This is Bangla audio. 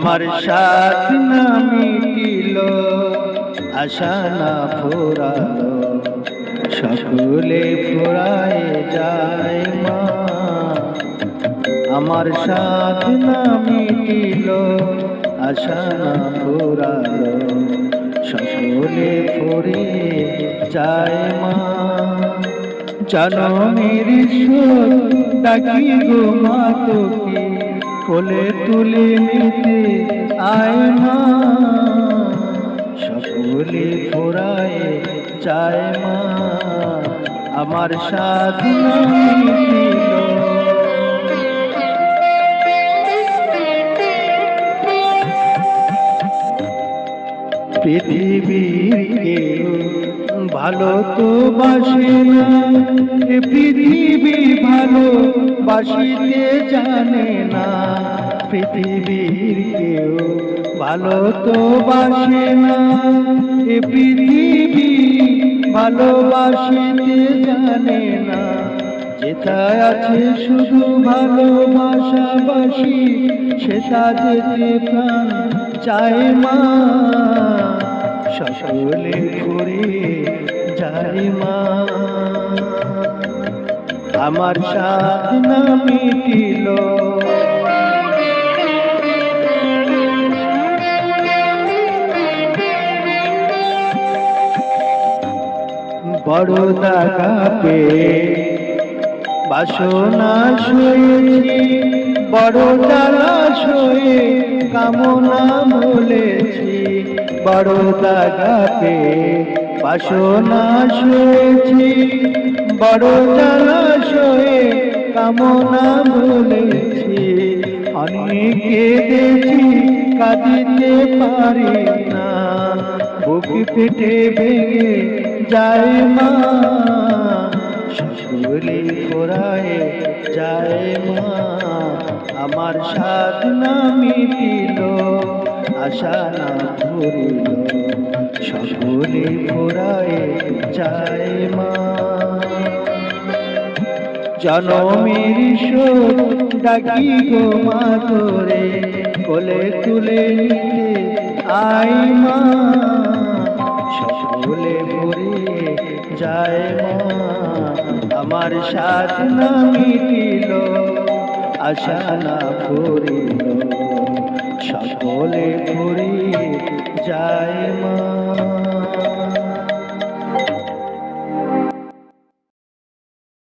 আমার সাথ না মিটিল, আশা না ফোরালো, সকলে ফোরায় যায় মা। আমার সাথ না মিটিল, আশা না ফোরালো, সকলে ফোরে যায় মা। জনমের সুর ডাকি গো মা তোকে কোলে তুলে নিতে আয় মা। সকলে ফোরায় চায় মা। আমার সাধনা কেউ ভালো। তো বাসে না এ পৃথিবী ভালো, বাসিতে জানে না পৃথিবীর কেউ। ভালো তো বাসে না, এ পৃথিবী ভালোবাসিতে জানে না। যেটায় আছে শুধু ভালোবাসাবাসি, সেটা যেতে প্রাণ চায় মা। সকলে ঘুরে যায় মা। আমার সাধনা মিটিল। বড় দাগা পে বাসনা শুয়েছি, বড় জ্বালা শুয়ে কামনা বলেছি বড় দাগাতে বাসনা শুয়েছি, বড় জ্বালা শুয়ে কামনা বলেছি। অনেক কেঁদেছি, কাঁদিতে পারি না। বুক পেটে ভেঙে যায় মা। সকলে ফোরায় যায় মা। আমার সাধনা মিটিল। আশা না ভরিল সকলে ফোরায় যায় মা। জনমের শোক ডাকি গো মা তোরে, কোলে তুলে নিতে আই মা। সকলে ভরে যায় মা, আমার সাধনা মিটিল আশা না করিল। সকলে ভরে যায় মা